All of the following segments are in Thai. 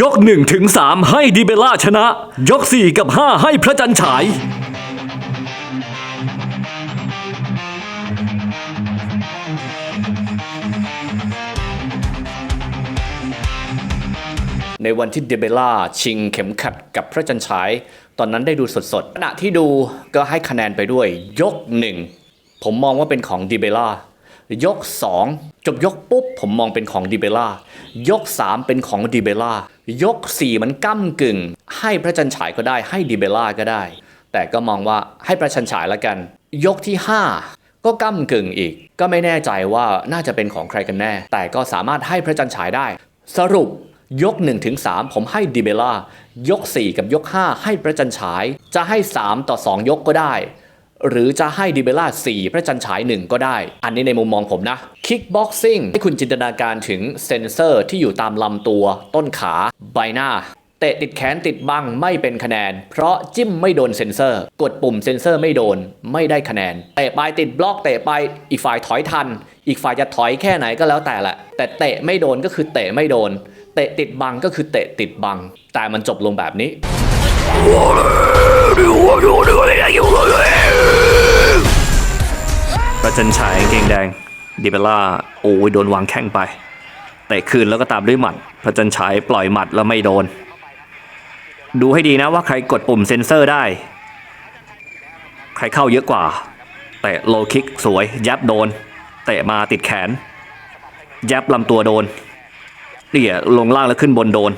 ยกหนึ่งถึงสามให้ดิเบล่าชนะ ยกสี่กับห้าให้พระจันทร์ฉาย ในวันที่เดเบล่าชิงเข็มขัดกับพระจันฉาย ตอนนั้นได้ดูสดๆขณะที่ดูก็ให้คะแนนไปด้วยยกหนึ่งผมมองว่าเป็นของดิเบล่า ยก 2 จบยกปุ๊บ ผมมองเป็นของดิเบล่ายก 3 เป็นของดิเบล่ายก 4 มันก้ากึ่ง ให้พระจันฉายก็ได้ให้ดิเบล่าก็ได้ แต่ก็มองว่าให้พระจันฉายละกัน ยกที่ 5 ก็ก้ากึ่งอีก ก็ไม่แน่ใจว่าน่าจะเป็นของใครกันแน่ แต่ก็สามารถให้พระจันฉายได้ สรุปยก1ถึง3ผมให้ดิเบล่ายก 4 กับยก 5 ให้พระจันฉาย จะให้ 3 ต่อ 2 ยกก็ได้ หรือจะให้ดิเบล่า4 พระจันทร์ฉาย 1 ก็ได้ อันนี้ในมุมมองผมนะคิกบ็อกซิ่งให้คุณจินตนาการถึงเซนเซอร์ที่อยู่ตามลำตัว ต้นขาใบหน้า เตะติดแขนติดบังไม่เป็นคะแนน เพราะจิ้มไม่โดนเซนเซอร์ กดปุ่มเซนเซอร์ไม่โดนไม่ได้คะแนนเตะไปติดบล็อกเตะไปอีกฝ่ายถอยทัน อีกฝ่ายจะถอยแค่ไหนก็แล้วแต่แหละแต่เตะไม่โดนก็คือเตะไม่โดน เตะติดบังก็คือเตะติดบัง แต่มันจบลงแบบนี้ พระจันทร์ฉายเกงแดงดิเบล่าโอ้ยโดนวางแข้งไปเตะคืนแล้วก็ตามด้วยหมัดพระจันทร์ฉายปล่อยหมัดแล้วไม่โดน ดูให้ดีนะว่าใครกดปุ่มเซ็นเซอร์ได้ ใครเข้าเยอะกว่าเตะโลคิกสวย ยับโดนเตะมาติดแขน ยับลำตัวโดนเดี่ยลงล่างแล้วขึ้นบนโดน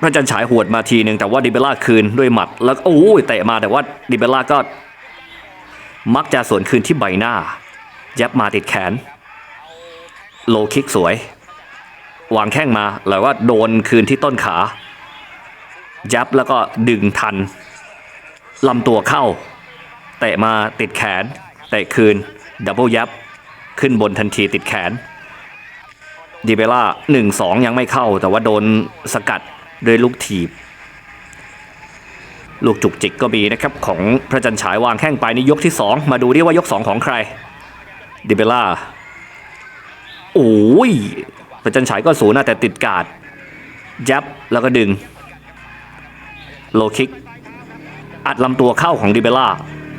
พระจันทร์ฉายหวดมาทีหนึ่งแต่ว่าดิเบล่าคืนด้วยหมัด แล้วโอ้ยเตะมาแต่ว่าดิเบล่าก็ มักจะสวนคืนที่ใบหน้า ยับมาติดแขน โลคิกสวย วางแข้งมาแล้วว่าโดนคืนที่ต้นขา ยับแล้วก็ดึงทันลำตัวเข้า เตะมาติดแขน เตะคืนดับเบิลยับ ขึ้นบนทันทีติดแขนดีเบล่าหนึ่งสองยังไม่เข้า แต่ว่าโดนสกัด ด้วยลูกถีบ ลูกจุกจิกก็มีนะครับ ของพระจันฉายวางแข้งไปในยกที่ 2 มาดูดิว่ายก 2 ของใครดิเบล่าโอ้ยพระจันฉายก็สูงนะแต่ติดการ์ดยับแล้วก็ดึง โลคิก อัดลำตัวเข้าของดิเบล่า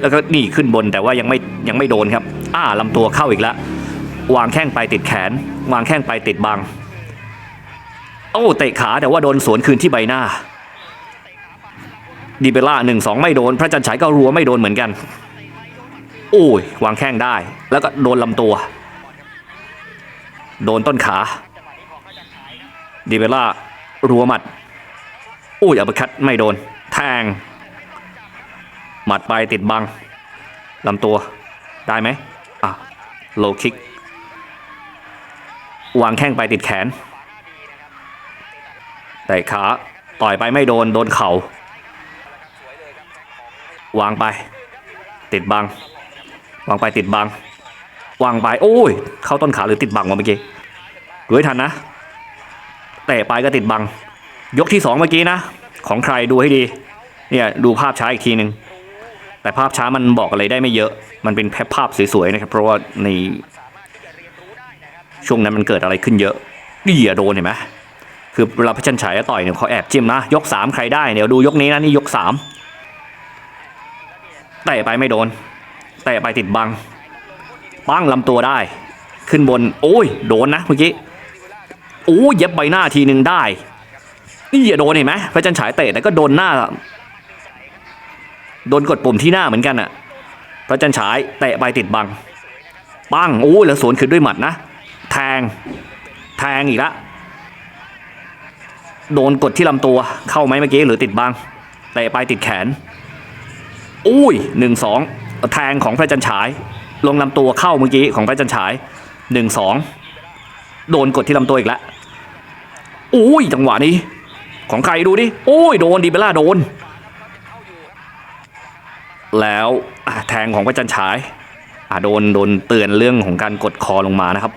แล้วก็นี่ขึ้นบนแต่ว่ายังไม่ยังไม่โดนครับ อ้าลำตัวเข้าอีกแล้ว วางแข้งไปติดแขน วางแข้งไปติดบัง โอ้เตะขาแต่ว่าโดนสวนคืนที่ใบหน้า ดีเบล่าหนึ่งสองไม่โดน พระจันทร์ฉายก็รัวไม่โดนเหมือนกัน โอ้ยวางแข้งได้ แล้วก็โดนลำตัว โดนต้นขา ดีเบล่ารัวหมัดโอ้ยอัปเปร์คัตไม่โดน แทง หมัดไปติดบังลำตัวได้ไหมอะโลคิก วางแข้งไปติดแขน แต่ขาต่อยไปไม่โดนโดนเข่าวางไป ติดบัง วางไปติดบัง วางไปโอ้ย เข้าต้นขาหรือติดบังวะเมื่อกี้ดูให้ทันนะเตะไปก็ติดบัง ยกที่สองเมื่อกี้นะ ของใครดูให้ดีเนี่ยดูภาพช้าอีกทีหนึ่งแต่ภาพช้ามันบอกอะไรได้ไม่เยอะ มันเป็นแค่ภาพสวยๆนะครับ เพราะว่าในช่วงนั้นมันเกิดอะไรขึ้นเยอะนี่อย่าโดนเห็นไหม คือเวลาพระจันทร์ฉายต่อยเนี่ยเขาแอบจิ้มนะ ยกสามใครได้เดี๋ยวดูยกนี้นะนี่ยกสามเตะไปไม่โดนเตะไปติดบัง ปั้งลำตัวได้ ขึ้นบน โอ้ย โดนนะเมื่อกี้โอ้ยเย็บใบหน้าทีหนึ่งได้ นี่อย่าโดนเห็นไหมพระจันทร์ฉายเตะแต่ก็โดนหน้า โดนกดปุ่มที่หน้าเหมือนกันอะพระจันทร์ฉายเตะไปติดบัง ปั้งโอ้ยแล้วสวนคืนด้วยหมัดนะ แทง แทงอีกละ โดนกดที่ลำตัวเข้าไหมเมื่อกี้หรือติดบังเตะไปติดแขน อุ้ยหนึ่งสองแทงของพระจันฉาย ลงลำตัวเข้าเมื่อกี้ของพระจันฉายหนึ่งสองโดนกดที่ลำตัวอีกแล้วอุ้ยจังหวะนี้ ของใครดูดิโอ้ยโดนดีเบล่าโดน แล้วแทงของพระจันฉายอะโดนโดนเตือนเรื่องของการกดคอลงมานะครับ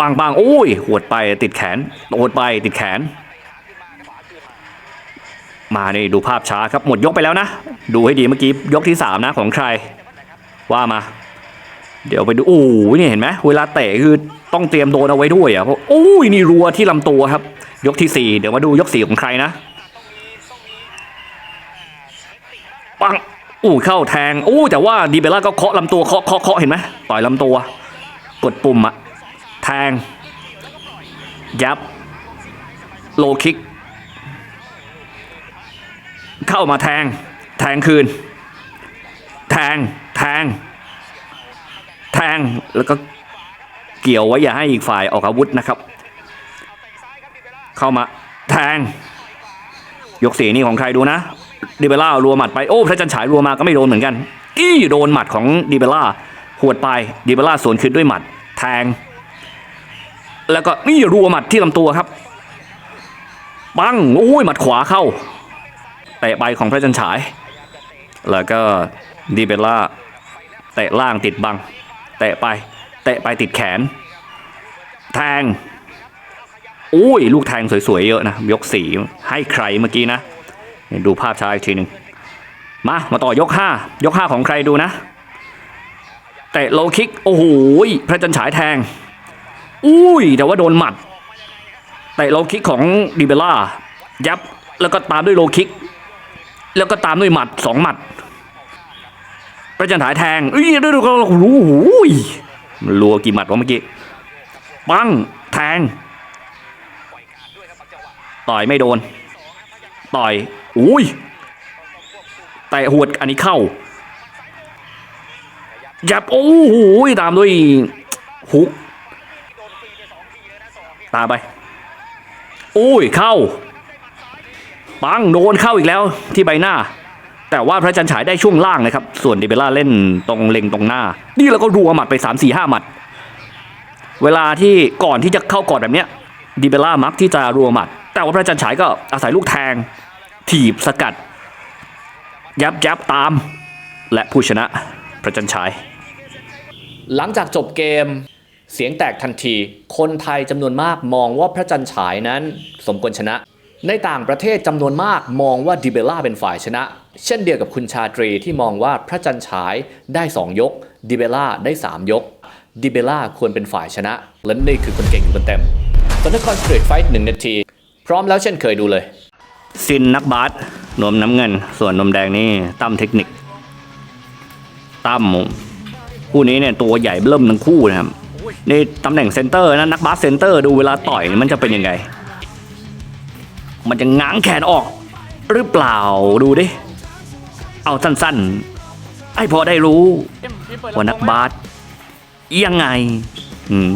บางบางโอ้ยหวดไปติดแขนหวดไปติดแขน มานี่ดูภาพช้าครับหมดยกไปแล้วนะ ดูให้ดีเมื่อกี้ยกที่สามนะของใคร ว่ามา เดี๋ยวไปดูโอ้ยนี่เห็นไหมเวลาเตะคือต้องเตรียมโดนเอาไว้ด้วยอะเพราะโอ้ยนี่รัวที่ลำตัวครับ ยกที่สี่เดี๋ยวมาดูยกสี่ของใครนะปังอู้เข้าแทงอู้แต่ว่าดีเบล่าก็เคาะลำตัวเคาะเคาะเคาะเห็นไหมต่อยลำตัว กดปุ่มอะ ทง ยับ โลคิก เข้ามาแทง แทงคืน แทง แทง แทง แล้วก็เกี่ยวไว้อย่าให้อีกฝ่ายออกอาวุธนะครับ เข้ามาแทง ยกสีนี่ของใครดูนะดิเบล่ารัวหมัดไป โอ้ พระจันฉายรัวมาก็ไม่โดนเหมือนกัน อี้โดนหมัดของดิเบล่าหวดไปดิเบล่าสวนคืนด้วยหมัด แทง แล้วก็นี่รัวหมัดที่ลำตัวครับ ปังโอ้ยหมัดขวาเข้าเตะไปของพระจันฉาย แล้วก็ดิเบล่าเตะล่างติดบัง เตะไป เตะไปติดแขน แทงโอ้ย ลูกแทงสวยๆ เยอะนะ ยกสี่ให้ใครเมื่อกี้นะ ดูภาพช้าอีกทีหนึ่งมา มาต่อยกห้ายกห้าของใครดูนะ เตะโลคิก โอ้โหพระจันฉายแทง อุ้ยแต่ว่าโดนหมัดเตะโลคิกของดิเบล่า ยับ แล้วก็ตามด้วยโลคิก แล้วก็ตามด้วยหมัดสองหมัดพระจันทร์ฉายแทงอุ้ยดูดูโอ้โหรัวกี่หมัดวะเมื่อกี้ ปัง แทง ต่อยไม่โดน ต่อย อุ้ย แต่หวดอันนี้เข้า ยับ โอ้โหตามด้วยฮุก ตามไป อุ้ยเข้า ปังโดนเข้าอีกแล้วที่ใบหน้า แต่ว่าพระจันฉายได้ช่วงล่างนะครับ ส่วนดิเบล่าเล่นตรงเล็งตรงหน้า นี่เราก็รัวหมัดไป 3 4 5หมัด เวลาที่ก่อนที่จะเข้ากอดแบบเนี้ยดิเบล่ามักที่จะรัวหมัด แต่ว่าพระจันฉายก็อาศัยลูกแทง ถีบสกัด ยับยับตาม และผู้ชนะพระจันฉาย หลังจากจบเกม เสียงแตกทันที คนไทยจำนวนมากมองว่าพระจันทร์ฉายนั้นสมควรชนะ ในต่างประเทศจำนวนมากมองว่าดิเบล่าเป็นฝ่ายชนะ เช่นเดียวกับคุณชาตรีที่มองว่าพระจันทร์ฉายได้ 2 ยก ดิเบล่าได้ 3 ยก ดิเบล่าควรเป็นฝ่ายชนะ และนี่คือคนเก่งอยู่คนเต็มสถานการณ์สตรีทไฟท์หนึ่งนาที พร้อมแล้วเช่นเคยดูเลย ซินนักบาสนมน้ำเงิน ส่วนนมแดงนี่ตั้มเทคนิคตั้มคู่นี้เนี่ยตัวใหญ่เริ่มทั้งคู่นะครับ ในตำแหน่งเซนเตอร์นะนักบาสเซนเตอร์ดูเวลาต่อยมันจะเป็นยังไง มันจะง้างแขนออก หรือเปล่าดูดิ เอาสั้นๆ ให้พอได้รู้ว่านักบาสยังไง อืม